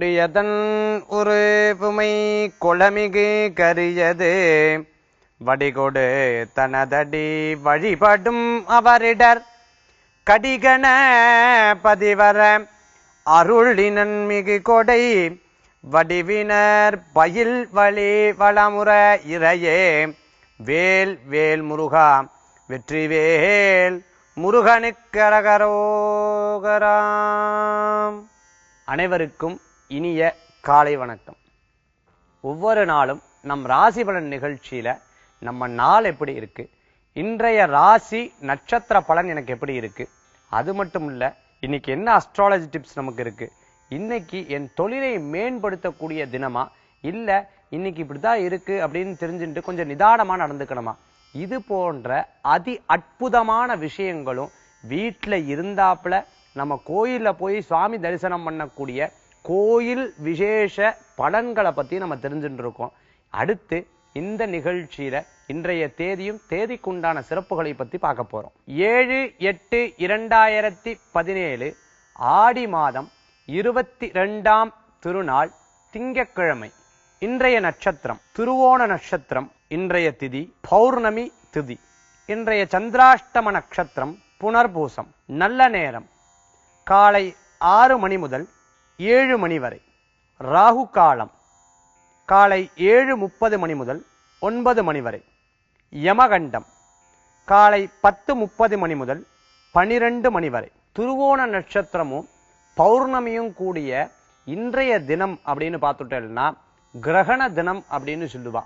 கொடியதன் ஒரு புமை கொளமிகு கரியது. வடிகொடு தனதடி வழிபடும் அவரிடர் கடிகண பதிவர அருளினன் மிகு கொடை. வடிவினர் பயில் வழி வளமுற இறையே. வேல் வேல் முருகா வெற்றிவேல் முருகனுக்கரகரோகராம் அனைவருக்கும் இனிய காலை வணக்கம். ஒவ்வொரு நாளும் நம் ராசி பலன் நிகழ்ச்சியில நம்ம நாள் எப்படி இருக்கு? இன்றைய ராசி நட்சத்திர பலன் எனக்கு எப்படி இருக்கு? அது மட்டும் இல்ல இன்னைக்கு என்ன அஸ்ட்ராலஜி டிப்ஸ் நமக்கு இருக்கு? இன்னைக்கு என் தொழிலை மேம்படுத்தக்கூடிய தினமா? இல்ல இன்னைக்கு இப்படிதான் இருக்கு அப்படின்னு தெரிஞ்சுட்டு கொஞ்சம் நிதானமா நடந்துக்கணுமா? இது போன்ற அதி அற்புதமான விஷயங்களும் வீட்டில் இருந்தாப்புல நம்ம கோயிலில் போய் சுவாமி தரிசனம் பண்ணக்கூடிய கோயில் விசேஷ பலன்களை பற்றி நம்ம தெரிஞ்சுட்டு இருக்கோம். அடுத்து இந்த நிகழ்ச்சியில இன்றைய தேதியும் தேதிக்குண்டான சிறப்புகளை பத்தி பார்க்க போறோம். ஏழு எட்டு இரண்டாயிரத்தி பதினேழு ஆடி மாதம் இருபத்தி ரெண்டாம் திருநாள் திங்கக்கிழமை இன்றைய நட்சத்திரம் திருவோண நட்சத்திரம் இன்றைய திதி பௌர்ணமி திதி. இன்றைய சந்திராஷ்டம நட்சத்திரம் புனர்பூசம் நல்ல நேரம். காலை ஆறு மணி முதல் ஏழு மணி வரை. ராகு காலம். காலை ஏழு முப்பது மணி முதல் ஒன்பது மணி வரை. யமகண்டம். காலை பத்து முப்பது மணி முதல் பனிரெண்டு மணி வரை. துருவோண நட்சத்திரமும் பௌர்ணமியும் கூடிய இன்றைய தினம் அப்படின்னு பார்த்துட்டோம்னா கிரகண தினம் அப்படின்னு சொல்லுவா.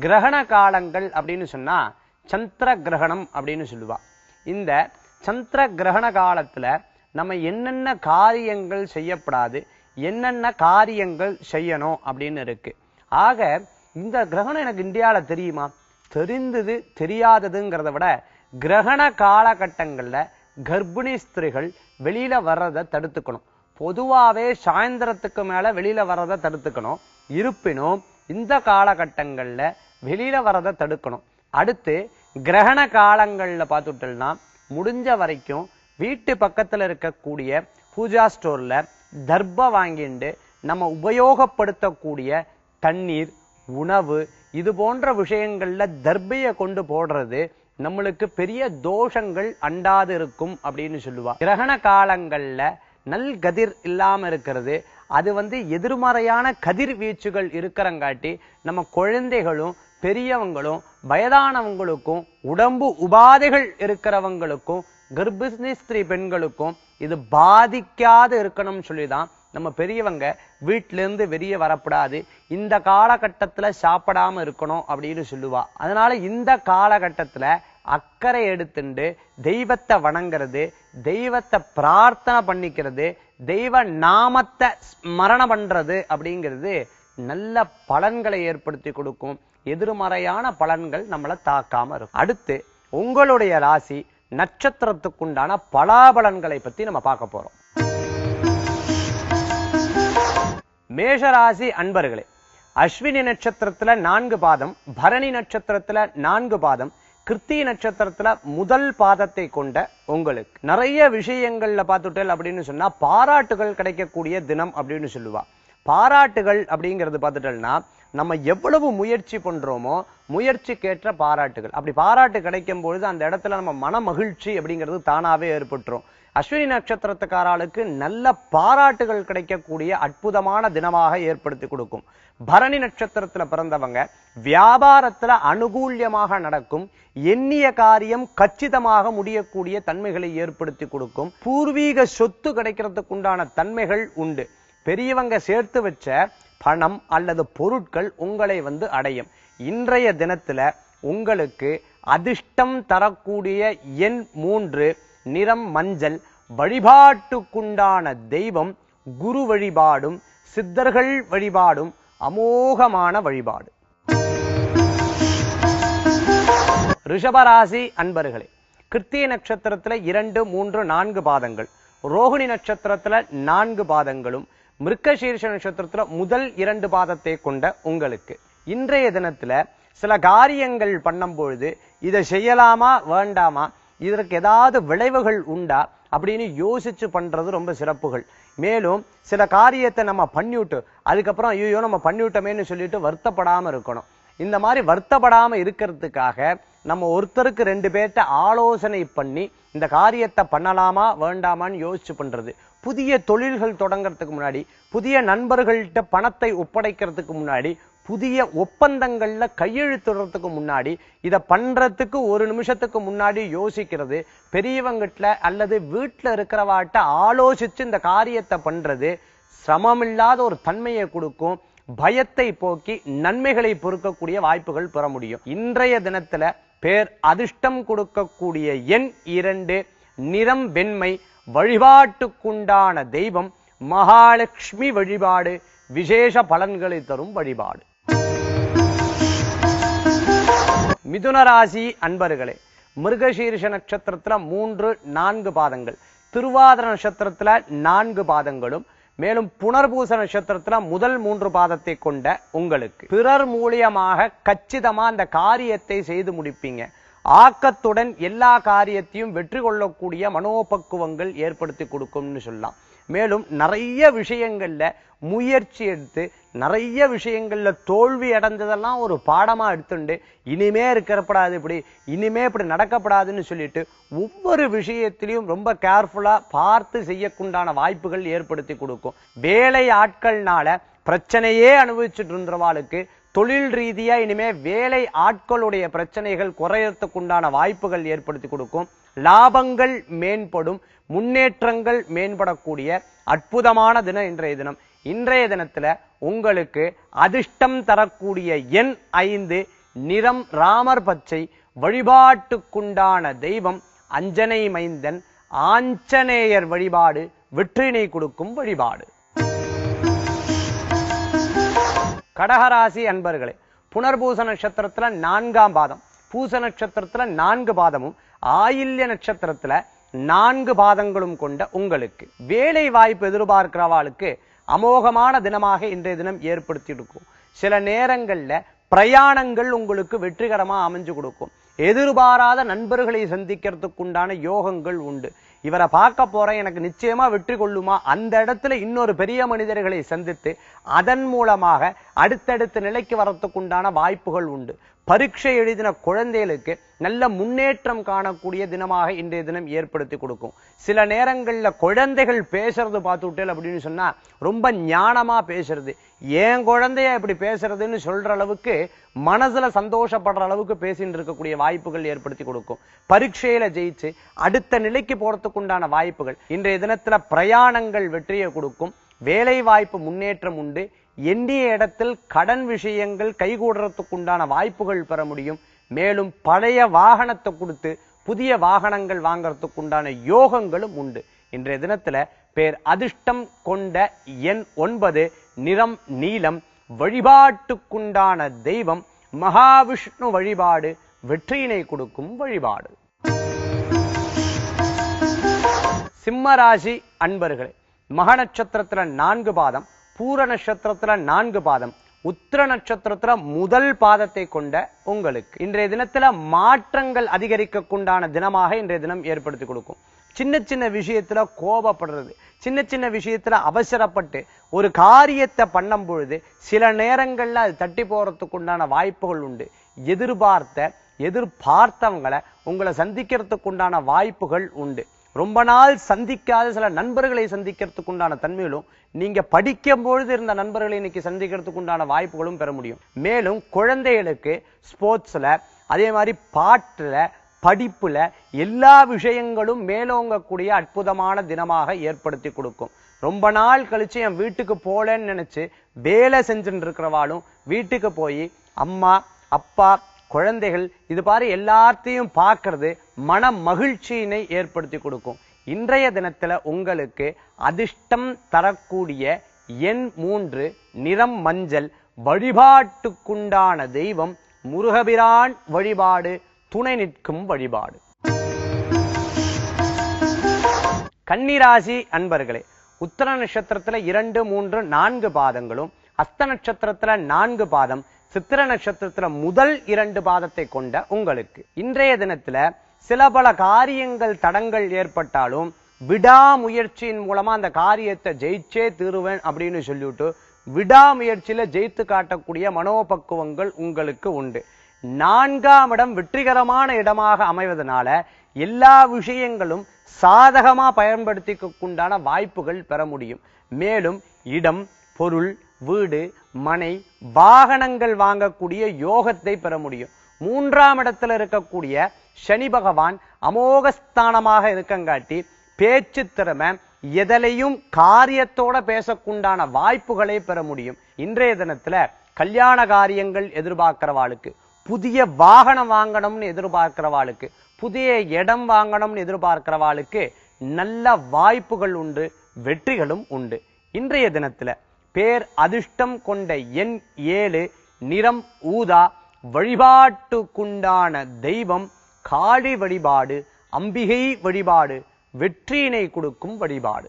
கிரகண காலங்கள் அப்படின்னு சொன்னா சந்திர கிரகணம் அப்படின்னு சொல்லுவா. இந்த சந்திர கிரகண காலத்துல நம்ம என்னென்ன காரியங்கள் செய்யப்படாது என்னென்ன காரியங்கள் செய்யணும் அப்படின்னு இருக்கு. ஆக இந்த கிரகணம் எனக்கு இந்தியாவில் தெரியுமா? தெரிந்தது தெரியாததுங்கிறத விட கிரகண காலகட்டங்களில் கர்ப்பிணி ஸ்திரீகள் வெளியில வர்றதை தடுத்துக்கணும். பொதுவாகவே சாயந்தரத்துக்கு மேலே வெளியில வர்றதை தடுத்துக்கணும். இருப்பினும் இந்த காலகட்டங்களில் வெளியில வர்றதை தடுக்கணும். அடுத்து கிரகண காலங்களில் பார்த்துட்டோம்னா முடிஞ்ச வரைக்கும் வீட்டு பக்கத்தில் இருக்கக்கூடிய பூஜா ஸ்டோரில் தர்ப வாங்கிண்டு நம்ம உபயோகப்படுத்தக்கூடிய தண்ணீர் உணவு இது போன்ற விஷயங்களில் தர்பையை கொண்டு போடுறது நம்மளுக்கு பெரிய தோஷங்கள் அண்டாது இருக்கும் அப்படின்னு சொல்லுவா. கிரகண காலங்களில் நல் கதிர் இல்லாமல் இருக்கிறது. அது வந்து எதிர்மறையான கதிர் வீச்சுகள் இருக்கிறங்காட்டி நம்ம குழந்தைகளும் பெரியவங்களும் வயதானவங்களுக்கும் உடம்பு உபாதைகள் இருக்கிறவங்களுக்கும் கர்ப்பிணி ஸ்திரீ பெண்களுக்கும் இது பாதிக்காது இருக்கணும்னு சொல்லி தான் நம்ம பெரியவங்க வீட்டிலேருந்து வெளியே வரக்கூடாது. இந்த காலகட்டத்தில் சாப்பிடாம இருக்கணும் அப்படின்னு சொல்லுவா. அதனால இந்த காலகட்டத்தில் அக்கறை எடுத்துண்டு தெய்வத்தை வணங்குறது தெய்வத்தை பிரார்த்தனை பண்ணிக்கிறது தெய்வ நாமத்தை ஸ்மரணம் பண்ணுறது அப்படிங்கிறது நல்ல பலன்களை ஏற்படுத்தி கொடுக்கும். எதிர்மறையான பலன்கள் நம்மளை தாக்காம இருக்கும். அடுத்து உங்களுடைய ராசி நட்சத்திரத்துக்குண்டான பலாபலன்களை பத்தி நம்ம பார்க்க போறோம். மேஷராசி அன்பர்களே அஸ்வினி நட்சத்திரத்துல நான்கு பாதம் பரணி நட்சத்திரத்துல நான்கு பாதம் கிருத்தி நட்சத்திரத்துல முதல் பாதத்தை கொண்ட உங்களுக்கு. நிறைய விஷயங்கள்ல பார்த்துட்டல் அப்படின்னு சொன்னா பாராட்டுகள் கிடைக்கக்கூடிய தினம் அப்படின்னு சொல்லுவா. பாராட்டுகள் அப்படிங்கிறது பார்த்துட்டோம்னா நம்ம எவ்வளவு முயற்சி பண்றோமோ முயற்சிக்கேற்ற பாராட்டுகள். அப்படி பாராட்டு கிடைக்கும் பொழுது அந்த இடத்துல நம்ம மன மகிழ்ச்சி அப்படிங்கிறது தானாவே ஏற்பட்டுரும். அஸ்வினி நட்சத்திரத்துக்காராளுக்கு நல்ல பாராட்டுகள் கிடைக்கக்கூடிய அற்புதமான தினமாக ஏற்படுத்தி கொடுக்கும். பரணி நட்சத்திரத்துல பிறந்தவங்க வியாபாரத்துல அனுகூல்யமாக நடக்கும் எண்ணிய காரியம் கச்சிதமாக முடியக்கூடிய தன்மைகளை ஏற்படுத்தி கொடுக்கும். பூர்வீக சொத்து கிடைக்கிறதுக்கு உண்டான தன்மைகள் உண்டு. பெரியவங்க சேர்த்து வச்ச பணம் அல்லது பொருட்கள் உங்களை வந்து அடையும். இன்றைய தினத்துல உங்களுக்கு அதிர்ஷ்டம் தரக்கூடிய எண் மூன்று நிறம் மஞ்சள் வழிபாட்டுக்குண்டான தெய்வம் குரு வழிபாடும் சித்தர்கள் வழிபாடும் அமோகமான வழிபாடு. ரிஷபராசி அன்பர்களே கிருத்திய நட்சத்திரத்துல இரண்டு மூன்று நான்கு பாதங்கள். ரோகிணி நட்சத்திரத்துல நான்கு பாதங்களும் மிருக்கசீர்ஷ நட்சத்திரத்துல முதல் இரண்டு பாதத்தை கொண்ட உங்களுக்கு. இன்றைய தினத்துல சில காரியங்கள் பண்ணும் பொழுது இதை செய்யலாமா வேண்டாமா இதற்கு ஏதாவது விளைவுகள் உண்டா அப்படின்னு யோசிச்சு பண்றது ரொம்ப சிறப்புகள். மேலும் சில காரியத்தை நம்ம பண்ணிவிட்டு அதுக்கப்புறம் ஐயோ நம்ம பண்ணிவிட்டோமேன்னு சொல்லிட்டு வருத்தப்படாம இருக்கணும். இந்த மாதிரி வருத்தப்படாம இருக்கிறதுக்காக நம்ம ஒருத்தருக்கு ரெண்டு பேர்ட்ட ஆலோசனை பண்ணி இந்த காரியத்தை பண்ணலாமா வேண்டாமான்னு யோசிச்சு பண்றது. புதிய தொழில்கள் தொடங்கிறதுக்கு முன்னாடி புதிய நண்பர்கள்ட்ட பணத்தை ஒப்படைக்கிறதுக்கு முன்னாடி புதிய ஒப்பந்தங்களில் கையெழுத்துறதுக்கு முன்னாடி இதை பண்றதுக்கு ஒரு நிமிஷத்துக்கு முன்னாடி யோசிக்கிறது. பெரியவங்கிட்ட அல்லது வீட்டில் இருக்கிறவாட்ட ஆலோசித்து இந்த காரியத்தை பண்றது சிரமமில்லாத ஒரு தன்மையை கொடுக்கும் பயத்தை போக்கி நன்மைகளை பொறுக்கக்கூடிய வாய்ப்புகள் பெற முடியும். இன்றைய தினத்துல பேர் அதிர்ஷ்டம் கொடுக்கக்கூடிய எண் இரண்டு நிறம் வெண்மை. வழிபாட்டுக்குண்டான தெய்வம் மகாலட்சுமி வழிபாடு விசேஷ பலன்களை தரும் வழிபாடு. மிதுன ராசி அன்பர்களே மிருகசீர்ஷ நட்சத்திரத்துல மூன்று நான்கு பாதங்கள். திருவாதிர நட்சத்திரத்துல நான்கு பாதங்களும் மேலும் புனர்பூச நட்சத்திரத்துல முதல் மூன்று பாதத்தை கொண்ட உங்களுக்கு. பிறர் மூலியமாக கச்சிதமா அந்த காரியத்தை செய்து முடிப்பீங்க. ஆக்கத்துடன் எல்லா காரியத்தையும் வெற்றி கொள்ளக்கூடிய மனோபக்குவங்கள் ஏற்படுத்தி கொடுக்கும்னு சொல்லலாம். மேலும் நிறைய விஷயங்களில் முயற்சி எடுத்து நிறைய விஷயங்களில் தோல்வி அடைஞ்சதெல்லாம் ஒரு பாடமாக எடுத்துண்டு இனிமே இருக்கிறப்படாது இப்படி இனிமே இப்படி நடக்கப்படாதுன்னு சொல்லிட்டு ஒவ்வொரு விஷயத்திலையும் ரொம்ப கேர்ஃபுல்லாக பார்த்து செய்யக்குண்டான வாய்ப்புகள் ஏற்படுத்தி கொடுக்கும். வேலை ஆட்கள்னால பிரச்சனையே அனுபவிச்சுட்டு இருந்தவாளுக்கு தொழில் ரீதியா இனிமே வேலை ஆட்களுடைய பிரச்சனைகள் குறையறதுக்குண்டான வாய்ப்புகள் ஏற்படுத்தி கொடுக்கும். லாபங்கள் மேம்படும். முன்னேற்றங்கள் மேம்படக்கூடிய அற்புதமான தினம் இன்றைய தினம். இன்றைய தினத்துல உங்களுக்கு அதிர்ஷ்டம் தரக்கூடிய எண் ஐந்து நிறம் ராமர் பச்சை வழிபாட்டுக்குண்டான தெய்வம் அஞ்சனை மைந்தன் ஆஞ்சநேயர் வழிபாடு வெற்றினை கொடுக்கும் வழிபாடு. கடகராசி அன்பர்களே புனர்பூச நட்சத்திரத்துல நான்காம் பாதம் பூச நட்சத்திரத்துல நான்கு பாதமும் ஆயில்ய நட்சத்திரத்துல நான்கு பாதங்களும் கொண்ட உங்களுக்கு வேலை வாய்ப்பு எதிர்பார்க்கிறவாளுக்கு அமோகமான தினமாக இன்றைய தினம் ஏற்படுத்தி இருக்கும் சில நேரங்கள்ல பிரயாணங்கள் உங்களுக்கு வெற்றிகரமா அமைஞ்சு கொடுக்கும். எதிர்பாராத நண்பர்களை சந்திக்கிறதுக்குண்டான யோகங்கள் உண்டு. இவரை பார்க்க போறேன் எனக்கு நிச்சயமா வெற்றி கொள்ளுமா? அந்த இடத்துல இன்னொரு பெரிய மனிதர்களை சந்தித்து அதன் மூலமாக அடுத்தடுத்த நிலைக்கு வரத்துக்குண்டான வாய்ப்புகள் உண்டு. பரீட்சை எழுதின குழந்தைகளுக்கு நல்ல முன்னேற்றம் காணக்கூடிய தினமாக இன்றைய தினம் ஏற்படுத்தி கொடுக்கும். சில நேரங்களில் குழந்தைகள் பேசுறது பார்த்துட்டேல் அப்படின்னு சொன்னால் ரொம்ப ஞானமா பேசுறது. ஏன் குழந்தைய இப்படி பேசுறதுன்னு சொல்ற அளவுக்கு மனசுல சந்தோஷப்படுற அளவுக்கு பேசின்னு இருக்கக்கூடிய வாய்ப்புகள் ஏற்படுத்தி கொடுக்கும். பரீட்சையில் ஜெயிச்சு அடுத்த நிலைக்கு போறதுக்குண்டான வாய்ப்புகள். இன்றைய தினத்தில் பிரயாணங்கள் வெற்றியை கொடுக்கும். வேலை வாய்ப்பு முன்னேற்றம் உண்டு. எண்ணிய இடத்தில் கடன் விஷயங்கள் கைகூடுறதுக்குண்டான வாய்ப்புகள் பெற முடியும். மேலும் பழைய வாகனத்தை கொடுத்து புதிய வாகனங்கள் வாங்கறதுக்குண்டான யோகங்களும் உண்டு. இன்றைய தினத்துல பேர் அதிர்ஷ்டம் கொண்ட எண் ஒன்பது நிறம் நீலம் வழிபாட்டுக்குண்டான தெய்வம் மகாவிஷ்ணு வழிபாடு வெற்றியினை கொடுக்கும் வழிபாடு. சிம்மராசி அன்பர்களே மக நட்சத்திரத்துல நான்கு பாதம் பூர நட்சத்திரத்துல நான்கு பாதம். உத்திர நட்சத்திரத்துல முதல் பாதத்தை கொண்ட உங்களுக்கு. இன்றைய தினத்துல மாற்றங்கள் அதிகரிக்கக்குண்டான தினமாக இன்றைய தினம் ஏற்படுத்தி கொடுக்கும். சின்ன சின்ன விஷயத்துல கோபப்படுறது. சின்ன சின்ன விஷயத்துல அவசரப்பட்டு ஒரு காரியத்தை பண்ணும் பொழுது சில நேரங்கள்ல அது தட்டி போறதுக்குண்டான வாய்ப்புகள் உண்டு. எதிர்பார்த்த எதிர்பார்த்தவங்களை உங்களை சந்திக்கிறதுக்கு உண்டான வாய்ப்புகள் உண்டு. ரொம்ப நாள் சந்திக்காத சில நண்பர்களை சந்திக்கிறதுக்கு உண்டான தன்மையிலும் நீங்க படிக்கும் பொழுது இருந்த நண்பர்களை இன்னைக்கு சந்திக்கிறதுக்கு உண்டான வாய்ப்புகளும் பெற முடியும். மேலும் குழந்தைகளுக்கு ஸ்போர்ட்ஸ்ல அதே மாதிரி பாட்டுல படிப்புல எல்லா விஷயங்களும் மேலோங்கக்கூடிய அற்புதமான தினமாக ஏற்படுத்தி கொடுக்கும். ரொம்ப நாள் கழிச்சு என் வீட்டுக்கு போலன்னு நினைச்சு வேலை செஞ்சுட்டு இருக்கிறவாளும் வீட்டுக்கு போய் அம்மா அப்பா குழந்தைகள் இது பாரு எல்லாத்தையும் பார்க்கறது மன மகிழ்ச்சியினை ஏற்படுத்தி கொடுக்கும். இன்றைய தினத்துல உங்களுக்கு அதிர்ஷ்டம் தரக்கூடிய எண் மூன்று நிறம் மஞ்சள் வழிபாட்டுக்குண்டான தெய்வம் முருகபிரான் வழிபாடு துணை நிற்கும் வழிபாடு. கன்னிராசி அன்பர்களே உத்தர நட்சத்திரத்துல இரண்டு மூன்று நான்கு பாதங்களும் அஸ்த நட்சத்திரத்துல நான்கு பாதம் சித்திர நட்சத்திரத்துல முதல் இரண்டு பாதத்தை கொண்ட உங்களுக்கு இன்றைய தினத்துல சில பல காரியங்கள் தடங்கள் ஏற்பட்டாலும் விடாமுயற்சியின் மூலமா அந்த காரியத்தை ஜெயிச்சே தீருவேன் அப்படின்னு சொல்லிவிட்டு விடாமுயற்சியில ஜெயித்து காட்டக்கூடிய மனோபக்குவங்கள் உங்களுக்கு உண்டு. நான்காம் இடம் வெற்றிகரமான இடமாக அமைவதனால எல்லா விஷயங்களும் சாதகமா பயன்படுத்திக்குண்டான வாய்ப்புகள் பெற முடியும். மேலும் இடம் பொருள் வீடு மனை வாகனங்கள் வாங்கக்கூடிய யோகத்தை பெற முடியும். மூன்றாம் இடத்துல இருக்கக்கூடிய சனி பகவான் அமோகஸ்தானமாக இருக்கங்காட்டி பேச்சு திறமை எதலையும் காரியத்தோட பேசக்குண்டான வாய்ப்புகளை பெற முடியும். இன்றைய தினத்துல கல்யாண காரியங்கள் எதிர்பார்க்கிறவாளுக்கு புதிய வாகனம் வாங்கணும்னு எதிர்பார்க்கிறவாளுக்கு புதிய இடம் வாங்கணும்னு எதிர்பார்க்கிறவாளுக்கு நல்ல வாய்ப்புகள் உண்டு வெற்றிகளும் உண்டு. இன்றைய தினத்துல பேர் அதிர்ஷ்டம் கொண்ட எண் ஏழு நிறம் ஊதா வழிபாட்டுக்குண்டான தெய்வம் காளி வழிபாடு அம்பிகை வழிபாடு வெற்றியினை கொடுக்கும் வழிபாடு.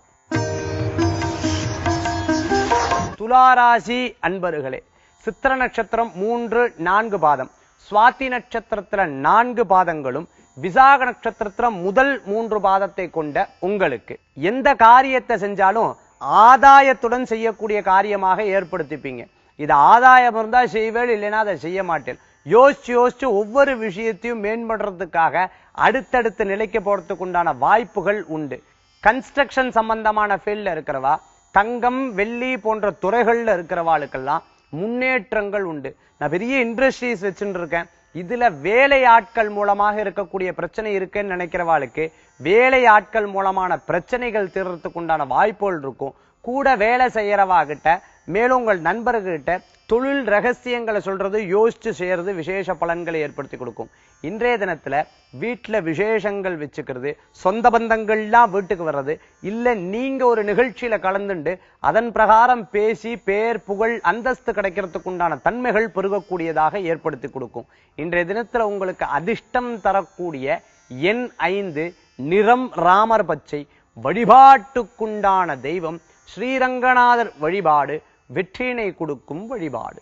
துளாராசி அன்பர்களே சித்திர நட்சத்திரம் மூன்று நான்கு பாதம். சுவாதி நட்சத்திரத்துல நான்கு பாதங்களும் விசாக நட்சத்திரத்துல முதல் மூன்று பாதத்தை கொண்ட உங்களுக்கு எந்த காரியத்தை செஞ்சாலும் ஆதாயத்துடன் செய்யக்கூடிய காரியமாக ஏற்படுத்திப்பீங்க. இது ஆதாயம் இருந்தால் செய்வேன் இல்லைன்னா அதை செய்ய மாட்டேன் யோசிச்சு யோசிச்சு ஒவ்வொரு விஷயத்தையும் மேம்படுறதுக்காக அடுத்தடுத்த நிலைக்கு போகிறதுக்கு உண்டான வாய்ப்புகள் உண்டு. கன்ஸ்ட்ரக்ஷன் சம்பந்தமான ஃபீல்டில் இருக்கிறவா தங்கம் வெள்ளி போன்ற துறைகளில் இருக்கிறவாளுக்கெல்லாம் முன்னேற்றங்கள் உண்டு. நான் பெரிய இண்டஸ்ட்ரீஸ் வச்சுட்டு இருக்கேன். இதுல வேலை ஆட்கள் மூலமாக இருக்கக்கூடிய பிரச்சனை இருக்குன்னு நினைக்கிறவாளுக்கு வேலை ஆட்கள் மூலமான பிரச்சனைகள் தீர்றதுக்கு உண்டான வாய்ப்புகள் இருக்கும். கூட வேலை செய்யறவாகிட்ட மேலும் உங்கள் நண்பர்கிட்ட தொழில் ரகசியங்களை சொல்கிறது யோசித்து செய்கிறது விசேஷ பலன்களை ஏற்படுத்தி கொடுக்கும். இன்றைய தினத்தில் வீட்டில் விசேஷங்கள் வச்சுக்கிறது சொந்த பந்தங்கள்லாம் வீட்டுக்கு வர்றது இல்லை நீங்கள் ஒரு நிகழ்ச்சியில் கலந்துண்டு அதன் பிரகாரம் பேசி பேர் புகழ் அந்தஸ்து கிடைக்கிறதுக்கு உண்டான தன்மைகள் பெருகக்கூடியதாக ஏற்படுத்தி கொடுக்கும். இன்றைய தினத்தில் உங்களுக்கு அதிர்ஷ்டம் தரக்கூடிய எண் ஐந்து நிறம் ராமர் பச்சை வழிபாட்டுக்குண்டான தெய்வம் ஸ்ரீரங்கநாதர் வழிபாடு வெற்றியினை கொடுக்கும் வழிபாடு.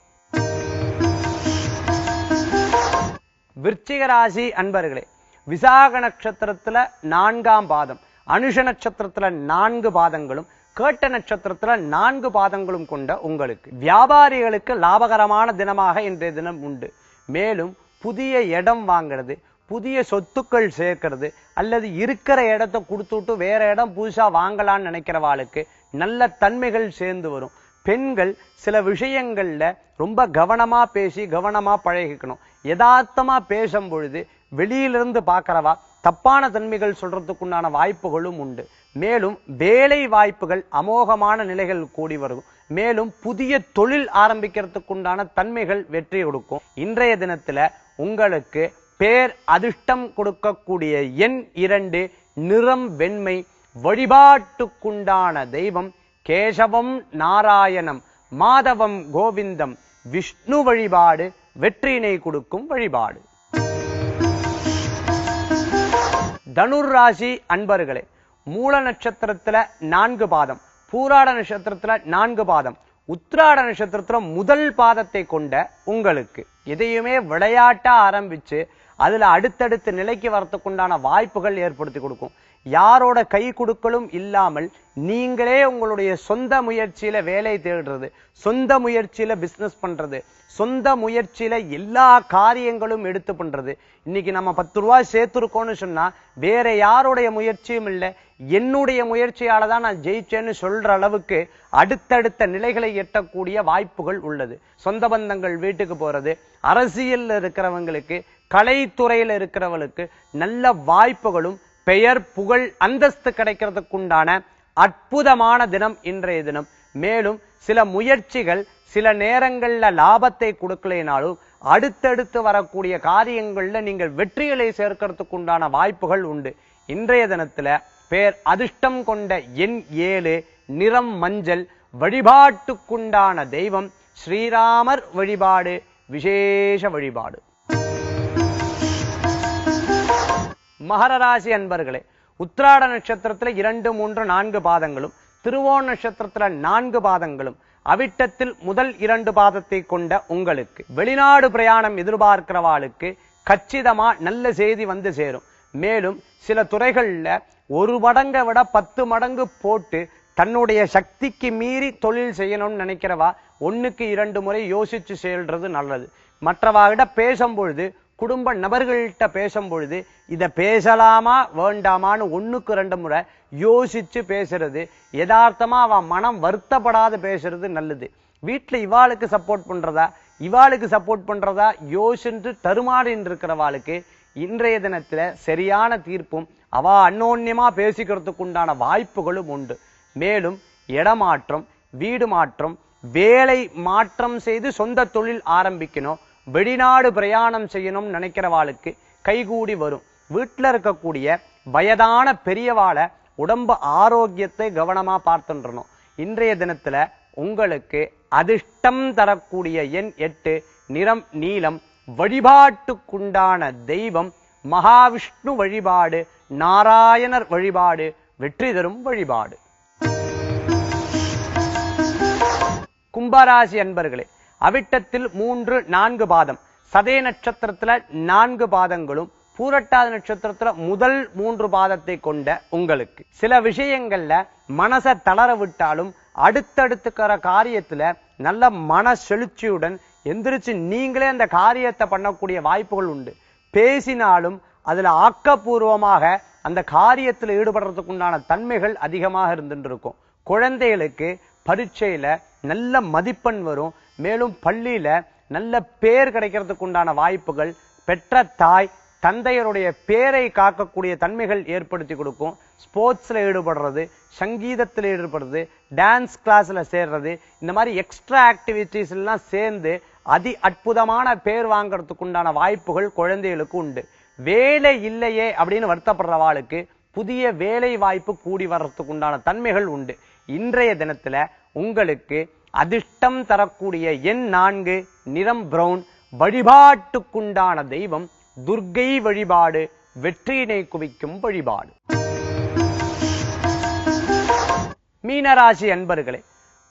விருச்சிக ராசி அன்பர்களே விசாக நட்சத்திரத்துல நான்காம் பாதம் அனுஷ நட்சத்திரத்துல நான்கு பாதங்களும் கேட்ட நட்சத்திரத்துல நான்கு பாதங்களும் கொண்ட உங்களுக்கு வியாபாரிகளுக்கு லாபகரமான தினமாக இன்றைய தினம் உண்டு. மேலும் புதிய இடம் வாங்குறது புதிய சொத்துக்கள் சேர்க்கிறது அல்லது இருக்கிற இடத்த கொடுத்துட்டு வேற இடம் புதுசா வாங்கலாம்னு நினைக்கிறவாளுக்கு நல்ல தன்மைகள் சேர்ந்து வரும். பெண்கள் சில விஷயங்களில் ரொம்ப கவனமாக பேசி கவனமாக பழகிக்கணும். யதார்த்தமாக பேசும் பொழுது வெளியிலிருந்து பார்க்குறவா தப்பான தன்மைகள் சொல்கிறதுக்குண்டான வாய்ப்புகளும் உண்டு. மேலும் வேலை வாய்ப்புகள் அமோகமான நிலைகள் கூடி வரும். மேலும் புதிய தொழில் ஆரம்பிக்கிறதுக்குண்டான தன்மைகள் வெற்றி கொடுக்கும். இன்றைய தினத்தில் உங்களுக்கு பேர் அதிர்ஷ்டம் கொடுக்கக்கூடிய எண் இரண்டு நிறம் வெண்மை வழிபாட்டுக்குண்டான தெய்வம் கேசவம் நாராயணம் மாதவம் கோவிந்தம் விஷ்ணு வழிபாடு வெற்றியினை கொடுக்கும் வழிபாடு. தனுர் ராசி அன்பர்களே மூல நட்சத்திரத்துல நான்கு பாதம் பூராட நட்சத்திரத்துல நான்கு பாதம் உத்ராட நட்சத்திரத்துல முதல் பாதத்தை கொண்ட உங்களுக்கு எதையுமே விளையாட்டா ஆரம்பிச்சு அதுல அடுத்தடுத்து நிலைக்கு வரத்துக்குண்டான வாய்ப்புகள் ஏற்படுத்தி கொடுக்கும். யாரோட கை கொடுக்கலும் இல்லாமல் நீங்களே உங்களுடைய சொந்த முயற்சியில வேலை தேடுறது சொந்த முயற்சியில பிசினஸ் பண்றது சொந்த முயற்சியில எல்லா காரியங்களும் எடுத்து பண்றது. இன்னைக்கு நம்ம பத்து ரூபாய் சேர்த்துருக்கோம்னு சொன்னா வேற யாருடைய முயற்சியும் இல்லை. என்னுடைய முயற்சியால தான் நான் ஜெயிச்சேன்னு சொல்ற அளவுக்கு அடுத்தடுத்த நிலைகளை எட்டக்கூடிய வாய்ப்புகள் உள்ளது. சொந்த பந்தங்கள் வீட்டுக்கு போறது அரசியலில் இருக்கிறவங்களுக்கு கலைத்துறையில இருக்கிறவங்களுக்கு நல்ல வாய்ப்புகளும் பெயர் புகழ் அந்தஸ்து கிடைக்கிறதுக்குண்டான அற்புதமான தினம் இன்றைய தினம். மேலும் சில முயற்சிகள் சில நேரங்கள்ல லாபத்தை கொடுக்கலைனாலும் அடுத்தடுத்து வரக்கூடிய காரியங்கள்ல நீங்கள் வெற்றிகளை சேர்க்கறதுக்கு உண்டான வாய்ப்புகள் உண்டு. இன்றைய தினத்துல பேர் அதிர்ஷ்டம் கொண்ட எண் ஏழு நிறம் மஞ்சள் வழிபாட்டுக்குண்டான தெய்வம் ஸ்ரீராமர் வழிபாடு விசேஷ வழிபாடு. மகர ராசி அன்பர்களே உத்திராட நட்சத்திரத்தில் இரண்டு மூன்று நான்கு பாதங்களும் திருவோண நட்சத்திரத்துல நான்கு பாதங்களும் அவிட்டத்தில் முதல் இரண்டு பாதத்தை கொண்ட உங்களுக்கு வெளிநாடு பிரயாணம் எதிர்பார்க்கிறவாளுக்கு கச்சிதமா நல்ல செய்தி வந்து சேரும். மேலும் சில துறைகள்ல ஒரு மடங்கை விட பத்து மடங்கு போட்டு தன்னுடைய சக்திக்கு மீறி தொழில் செய்யணும்னு நினைக்கிறவா ஒன்றுக்கு இரண்டு முறை யோசிச்சு செயல்றது நல்லது. மற்றவாகிட்ட பேசும்பொழுது குடும்ப நபர்கள்ட்ட பேசும்பொழுது இதை பேசலாமா வேண்டாமான்னு ஒன்றுக்கு ரெண்டு முறை யோசித்து பேசுறது யதார்த்தமாக அவன் மனம் வருத்தப்படாத பேசுறது நல்லது. வீட்டில் இவாளுக்கு சப்போர்ட் பண்ணுறதா இவாளுக்கு சப்போர்ட் பண்ணுறதா யோசிச்சு தருமாறின்னு இருக்கிறவாளுக்கு இன்றைய தினத்தில் சரியான தீர்ப்பும் அவ அன்னோன்யமாக பேசிக்கிறதுக்கு உண்டான வாய்ப்புகளும் உண்டு. மேலும் இடமாற்றம் வீடு மாற்றம் வேலை மாற்றம் செய்து சொந்த தொழில் ஆரம்பிக்கணும். வெளிநாடு பிரயாணம் செய்யணும்னு நினைக்கிறவாளுக்கு கைகூடி வரும். வீட்டுல இருக்கக்கூடிய வயதான பெரியவாளை உடம்பு ஆரோக்கியத்தை கவனமா பார்த்துன்றணும். இன்றைய தினத்துல உங்களுக்கு அதிர்ஷ்டம் தரக்கூடிய எண் எட்டு நிறம் நீலம் வழிபாட்டுக்குண்டான தெய்வம் மகாவிஷ்ணு வழிபாடு நாராயணர் வழிபாடு வெற்றி தரும் வழிபாடு. கும்பராசி அன்பர்களே அவிட்டத்தில் மூன்று நான்கு பாதம். சதய நட்சத்திரத்துல நான்கு பாதங்களும் பூரட்டாத நட்சத்திரத்துல முதல் மூன்று பாதத்தை கொண்ட உங்களுக்கு. சில விஷயங்கள்ல மனசை தளர விட்டாலும் அடுத்தடுத்துக்கிற காரியத்துல நல்ல மன செழுச்சியுடன் எந்திரிச்சு நீங்களே அந்த காரியத்தை பண்ணக்கூடிய வாய்ப்புகள் உண்டு. பேசினாலும் அதுல ஆக்கப்பூர்வமாக அந்த காரியத்தில் ஈடுபடுறதுக்கு உண்டான தன்மைகள் அதிகமாக இருந்துட்டு இருக்கும். குழந்தைகளுக்கு பரீட்சையில நல்ல மதிப்பெண் வரும். மேலும் பள்ளியில நல்ல பேர் கிடைக்கிறதுக்கு உண்டான வாய்ப்புகள் பெற்ற தாய் தந்தையருடைய பேரை காக்கக்கூடிய தன்மைகள் ஏற்படுத்தி கொடுக்கும். ஸ்போர்ட்ஸில் ஈடுபடுறது சங்கீதத்தில் ஈடுபடுறது டான்ஸ் கிளாஸில் சேர்றது இந்த மாதிரி எக்ஸ்ட்ரா ஆக்டிவிட்டிஸ் எல்லாம் சேர்ந்து அதி அற்புதமான பேர் வாங்கிறதுக்கு உண்டான வாய்ப்புகள் குழந்தைகளுக்கு உண்டு. வேலை இல்லையே அப்படின்னு வருத்தப்படுறவாளுக்கு புதிய வேலை வாய்ப்பு கூடி வர்றதுக்கு உண்டான தன்மைகள் உண்டு. இன்றைய தினத்தில் உங்களுக்கு அதிர்ஷ்டம் தரக்கூடிய எண் நான்கு நிறம் பிரவுன் வழிபாட்டுக்குண்டான தெய்வம் துர்கை வழிபாடு வெற்றியினை குவிக்கும் வழிபாடு. மீனராசி அன்பர்களே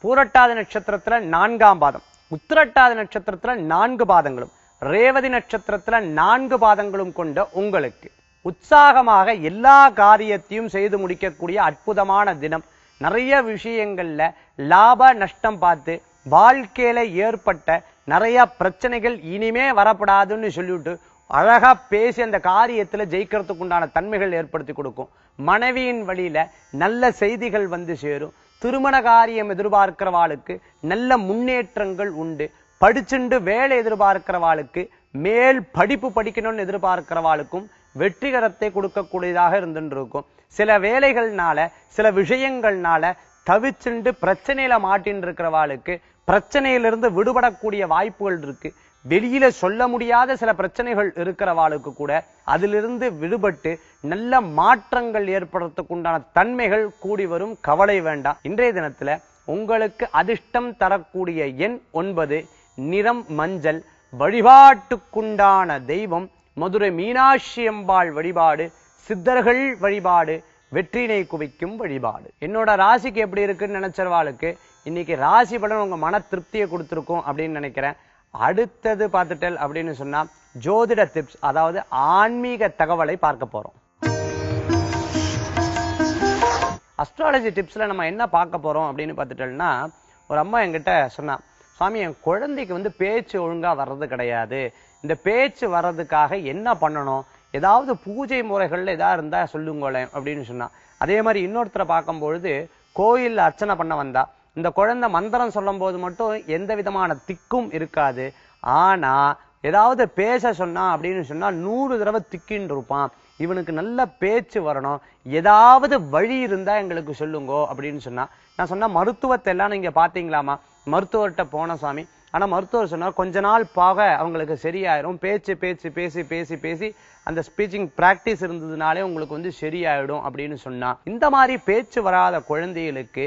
பூரட்டாதி நட்சத்திரத்துல நான்காம் பாதம் உத்திரட்டாதி நட்சத்திரத்துல நான்கு பாதங்களும் ரேவதி நட்சத்திரத்துல நான்கு பாதங்களும் கொண்ட உங்களுக்கு உற்சாகமாக எல்லா காரியத்தையும் செய்து முடிக்கக்கூடிய அற்புதமான தினம் நிறைய விஷயங்கள்ல லாப நஷ்டம் பார்த்து வாழ்க்கையில ஏற்பட்ட நிறைய பிரச்சனைகள் இனிமே வரப்படாதுன்னு சொல்லிவிட்டு அழகா பேசி அந்த காரியத்துல ஜெயிக்கிறதுக்கு உண்டான தன்மைகள் ஏற்படுத்தி கொடுக்கும். மனைவியின் வழியில நல்ல செய்திகள் வந்து சேரும். திருமண காரியம் எதிர்பார்க்கிறவாளுக்கு நல்ல முன்னேற்றங்கள் உண்டு. படிச்சுண்டு வேலை எதிர்பார்க்கிறவாளுக்கு மேல் படிப்பு படிக்கணும்னு எதிர்பார்க்கிறவாளுக்கும் வெற்றிகரத்தை கொடுக்கக்கூடியதாக இருந்துருக்கும் இருக்கும் சில வேலைகள்னால சில விஷயங்கள்னால தவிச்சுண்டு பிரச்சனையில மாட்டின்னு இருக்கிறவாளுக்கு பிரச்சனையிலிருந்து விடுபடக்கூடிய வாய்ப்புகள் இருக்கு. வெளியில சொல்ல முடியாத சில பிரச்சனைகள் இருக்கிறவாளுக்கு கூட அதிலிருந்து விடுபட்டு நல்ல மாற்றங்கள் ஏற்படுறதுக்கு உண்டான தன்மைகள் கூடி வரும் கவலை வேண்டாம். இன்றைய தினத்துல உங்களுக்கு அதிர்ஷ்டம் தரக்கூடிய எண் ஒன்பது நிறம் மஞ்சள் வழிபாட்டுக்குண்டான தெய்வம் மதுரை மீனாட்சி அம்பாள் வழிபாடு சித்தர்கள் வழிபாடு வெற்றினை குவிக்கும் வழிபாடு. என்னோட ராசிக்கு எப்படி இருக்குன்னு நினைச்சவாளுக்கு இன்னைக்கு ராசி பலன் உங்க மன திருப்தியை கொடுத்துருக்கும் அப்படின்னு நினைக்கிறேன். அடுத்தது பார்த்துட்டல் அப்படின்னு சொன்னா ஜோதிட டிப்ஸ் அதாவது ஆன்மீக தகவலை பார்க்க போறோம். அஸ்ட்ராலஜி டிப்ஸ்ல நம்ம என்ன பார்க்க போறோம் அப்படின்னு பார்த்துட்டோம்னா ஒரு அம்மா என்கிட்ட சொன்னா சுவாமி என் குழந்தைக்கு வந்து பேச்சு ஒழுங்கா வர்றது கிடையாது. இந்த பேச்சு வர்றதுக்காக என்ன பண்ணணும்? ஏதாவது பூஜை முறைகள்ல ஏதா இருந்தா சொல்லுங்களேன் அப்படின்னு சொன்னா. அதே மாதிரி இன்னொருத்தரை பார்க்கும்பொழுது கோயிலில் அர்ச்சனை பண்ண வந்தா. இந்த குழந்தை மந்திரம் சொல்லும் போது மட்டும் எந்த விதமான திக்கும் இருக்காது. ஆனா ஏதாவது பேச சொன்னா அப்படின்னு சொன்னா நூறு தடவை திக்கின்னு இருப்பான். இவனுக்கு நல்ல பேச்சு வரணும். ஏதாவது வழி இருந்தா எங்களுக்கு சொல்லுங்கோ அப்படின்னு சொன்னால் நான் சொன்ன மருத்துவத்தை எல்லாம் நீங்க பார்த்தீங்களாமா மருத்துவர்கிட்ட போன சாமி. ஆனா மருத்துவர் சொன்னால் கொஞ்ச நாள் பாக அவங்களுக்கு சரியாயிரும். பேச்சு பேச்சு பேசி பேசி பேசி அந்த ஸ்பீச்சிங் பிராக்டிஸ் இருந்ததுனாலே உங்களுக்கு வந்து சரியாயிடும் அப்படின்னு சொன்னா இந்த மாதிரி பேச்சு வராத குழந்தைகளுக்கு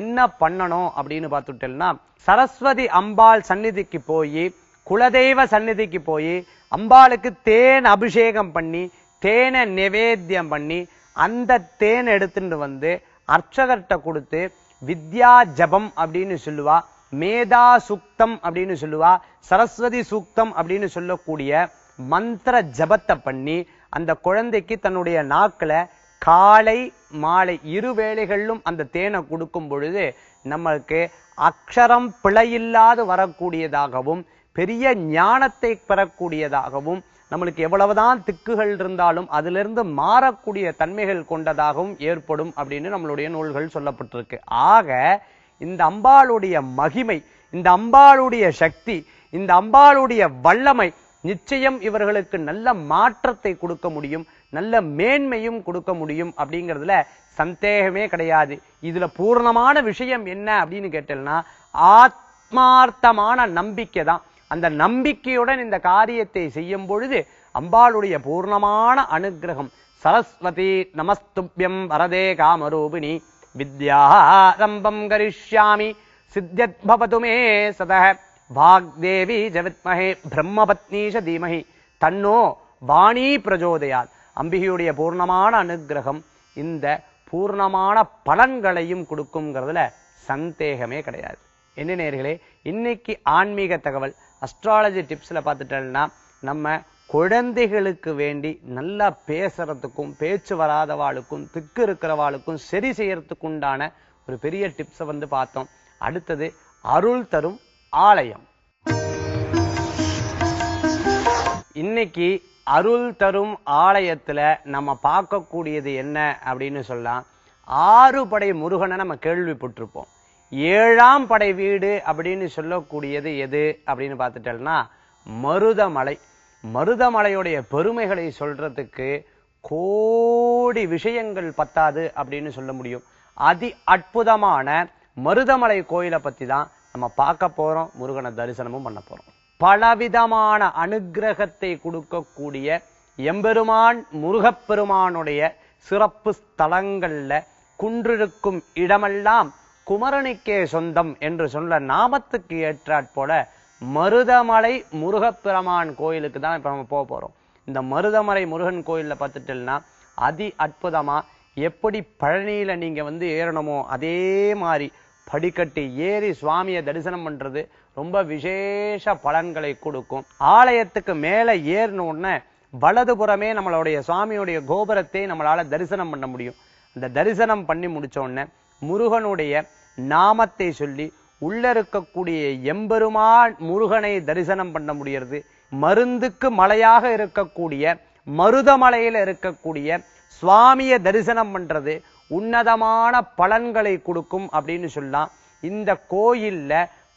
என்ன பண்ணணும் அப்படின்னு பார்த்துட்டேன்னா சரஸ்வதி அம்பாள் சந்நிதிக்கு போய் குலதெய்வ சந்நிதிக்கு போய் அம்பாளுக்கு தேன் அபிஷேகம் பண்ணி தேனை நிவேத்தியம் பண்ணி அந்த தேன் எடுத்துட்டு வந்து அர்ச்சகர்கிட்ட கொடுத்து வித்யா ஜபம் அப்படின்னு சொல்லுவா. மேதா சுக்தம் அப்படின்னு சொல்லுவா. சரஸ்வதி சூக்தம் அப்படின்னு சொல்லக்கூடிய மந்திர ஜபத்தை பண்ணி அந்த குழந்தைக்கு தன்னுடைய நாக்கில் காலை மாலை இரு வேளைகளிலும் அந்த தேனை கொடுக்கும் பொழுது நம்மளுக்கு அக்ஷரம் பிழையில்லாது வரக்கூடியதாகவும் பெரிய ஞானத்தை பெறக்கூடியதாகவும் நம்மளுக்கு எவ்வளவுதான் திக்குகள் இருந்தாலும் அதிலிருந்து மாறக்கூடிய தன்மைகள் கொண்டதாகவும் ஏற்படும் அப்படின்னு நம்மளுடைய நூல்கள் சொல்லப்பட்டிருக்கு. ஆக இந்த அம்பாளுடைய மகிமை இந்த அம்பாளுடைய சக்தி இந்த அம்பாளுடைய வல்லமை நிச்சயம் இவர்களுக்கு நல்ல மாற்றத்தை கொடுக்க முடியும் நல்ல மேன்மையும் கொடுக்க முடியும் அப்படிங்கிறதுல சந்தேகமே கிடையாது. இதுல பூர்ணமான விஷயம் என்ன அப்படின்னு கேட்டேன்னா ஆத்மார்த்தமான நம்பிக்கை தான். அந்த நம்பிக்கையுடன் இந்த காரியத்தை செய்யும் பொழுது அம்பாளுடைய பூர்ணமான அனுகிரகம். சரஸ்வதி நமஸ்துப்யம் வரதே காமரூபிணி. வித்யாரம்பம் கரிஷ்யாமி. சித்தியத் பவது மே சத வாக்தேவி ஜவித்மஹே பிரம்மபத்னீஷ தீமஹி. தன்னோ வாணி பிரஜோதயாத். அம்பிகையுடைய பூர்ணமான அனுகிரகம் இந்த பூர்ணமான பலன்களையும் கொடுக்குங்கிறதுல சந்தேகமே கிடையாது. என்ன நேர்களே இன்னைக்கு ஆன்மீக தகவல் அஸ்ட்ராலஜி டிப்ஸ்ல பார்த்துட்டோம்னா நம்ம குழந்தைகளுக்கு வேண்டி நல்லா பேசுறதுக்கும் பேச்சு வராதவாளுக்கும் திக்கு இருக்கிறவாளுக்கும் சரி செய்யறதுக்கு உண்டான ஒரு பெரிய டிப்ஸை வந்து பார்த்தோம். அடுத்தது அருள் தரும் ஆலயம். இன்னைக்கு அருள் தரும் ஆலயத்துல நம்ம பார்க்கக்கூடியது என்ன அப்படின்னு சொல்லலாம் ஆறு படை முருகனை நம்ம கேள்விப்பட்டிருப்போம். ஏழாம் படை வீடு அப்படின்னு சொல்லக்கூடியது எது அப்படின்னு பார்த்துட்டோம்னா மருதமலை. மருதமலையுடைய பெருமைகளை சொல்றதுக்கு கோடி விஷயங்கள் பத்தாது அப்படின்னு சொல்ல முடியும். அதி அற்புதமான மருதமலை கோயிலை பத்தி தான் நம்ம பார்க்க போறோம். முருகனை தரிசனமும் பண்ண போறோம். பலவிதமான அனுகிரகத்தை கொடுக்கக்கூடிய எம்பெருமான் முருகப்பெருமானுடைய சிறப்பு ஸ்தலங்கள்ல குன்றிருக்கும் இடமெல்லாம் குமரனுக்கே சொந்தம் என்று சொல்ல நாமத்துக்கு ஏற்றாற் போல மருதமலை முருகப்பெருமான் கோயிலுக்கு தான் இப்போ நம்ம போக போகிறோம் இந்த மருதமலை முருகன் கோயிலில் பார்த்துட்டோம்னா அதி அற்புதமாக எப்படி பழனியில் நீங்கள் வந்து ஏறணுமோ அதே மாதிரி படிக்கட்டு ஏறி சுவாமியை தரிசனம் பண்ணுறது ரொம்ப விசேஷ பலன்களை கொடுக்கும். ஆலயத்துக்கு மேலே ஏறின வலதுபுறமே நம்மளுடைய சுவாமியுடைய கோபுரத்தை நம்மளால் தரிசனம் பண்ண முடியும். அந்த தரிசனம் பண்ணி முடித்தோடனே முருகனுடைய நாமத்தை சொல்லி உள்ள இருக்கக்கூடிய எம்பெருமான் முருகனை தரிசனம் பண்ண முடியறது மருந்துக்கு மலையாக இருக்கக்கூடிய மருதமலையில் இருக்கக்கூடிய சுவாமியை தரிசனம் பண்றது உன்னதமான பலன்களை கொடுக்கும் அப்படின்னு சொல்லலாம். இந்த கோயில்ல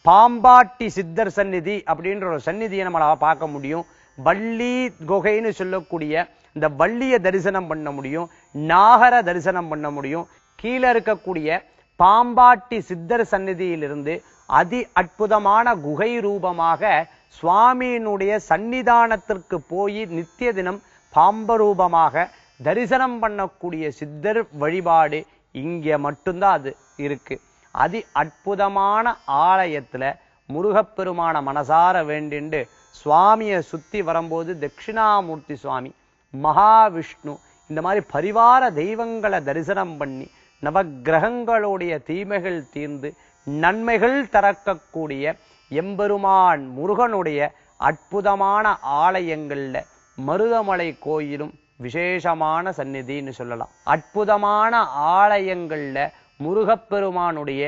பாம்பாட்டி சித்தர் சந்நிதி அப்படின்ற ஒரு சந்நிதியை நம்மளால பார்க்க முடியும். வள்ளி குகைன்னு சொல்லக்கூடிய இந்த வள்ளியை தரிசனம் பண்ண முடியும். நாகர தரிசனம் பண்ண முடியும். கீழே இருக்கக்கூடிய பாம்பாட்டி சித்தர் சந்நிதியிலிருந்து அதி அற்புதமான குகை ரூபமாக சுவாமியினுடைய சன்னிதானத்திற்கு போய் நித்திய தினம் பாம்பரூபமாக தரிசனம் பண்ணக்கூடிய சித்தர் வழிபாடு இங்க மட்டும்தான் அது இருக்கு. அதி அற்புதமான ஆலயத்துல முருகப்பெருமான மனசார வேண்டிண்டு சுவாமியை சுத்தி வரும்போது தட்சிணாமூர்த்தி சுவாமி மகாவிஷ்ணு இந்த மாதிரி பரிவார தெய்வங்களை தரிசனம் பண்ணி நவக்கிரகங்களுடைய தீமைகள் தீர்ந்து நன்மைகள் தரக்கக்கூடிய எம்பெருமான் முருகனுடைய அற்புதமான ஆலயங்கள்ல மருதமலை கோயிலும் விசேஷமான சந்நிதின்னு சொல்லலாம். அற்புதமான ஆலயங்கள்ல முருகப்பெருமானுடைய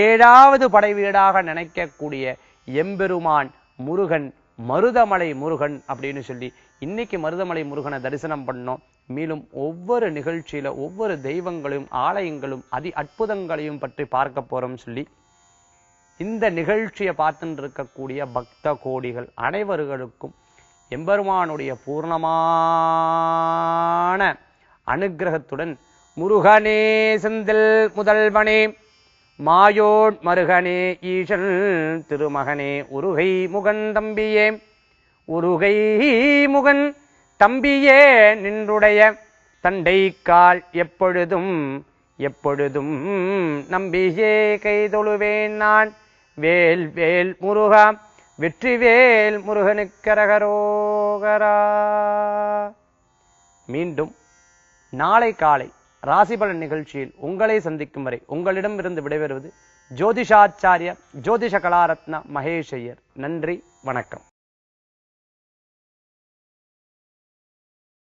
ஏழாவது படை வீடாக நினைக்கக்கூடிய எம்பெருமான் முருகன் மருதமலை முருகன் அப்படின்னு சொல்லி இன்னைக்கு மருதமலை முருகனை தரிசனம் பண்ணோம். மேலும் ஒவ்வொரு நிகழ்ச்சியில ஒவ்வொரு தெய்வங்களையும் ஆலயங்களும் அதி அற்புதங்களையும் பற்றி பார்க்க போறோம் சொல்லி இந்த நிகழ்ச்சியை பார்த்துட்டு இருக்கக்கூடிய பக்த கோடிகள் அனைவர்களுக்கும் எம்பெருமானுடைய பூர்ணமான அனுக்கிரகத்துடன் முருகனே செந்தில் முதல்வனே மாயோட் மருகனே ஈசன் திருமகனே உருகை முகன் தம்பியே உருகை முகன் தம்பியே நின்றுடைய தண்டை கால் எப்பொழுதும் எப்பொழுதும் நம்பியே கைதொழுவேன் நான். வேல் வேல் முருகா வெற்றிவேல் முருகனுக்கரகரோகரா மீண்டும் நாளை காலை ராசிபலன் நிகழ்ச்சியில் உங்களை சந்திக்கும் வரை உங்களிடமிருந்து விடைபெறுவது ஜோதிஷாச்சாரிய ஜோதிஷ கலாரத்னா மகேஷ் ஐயர் நன்றி வணக்கம்.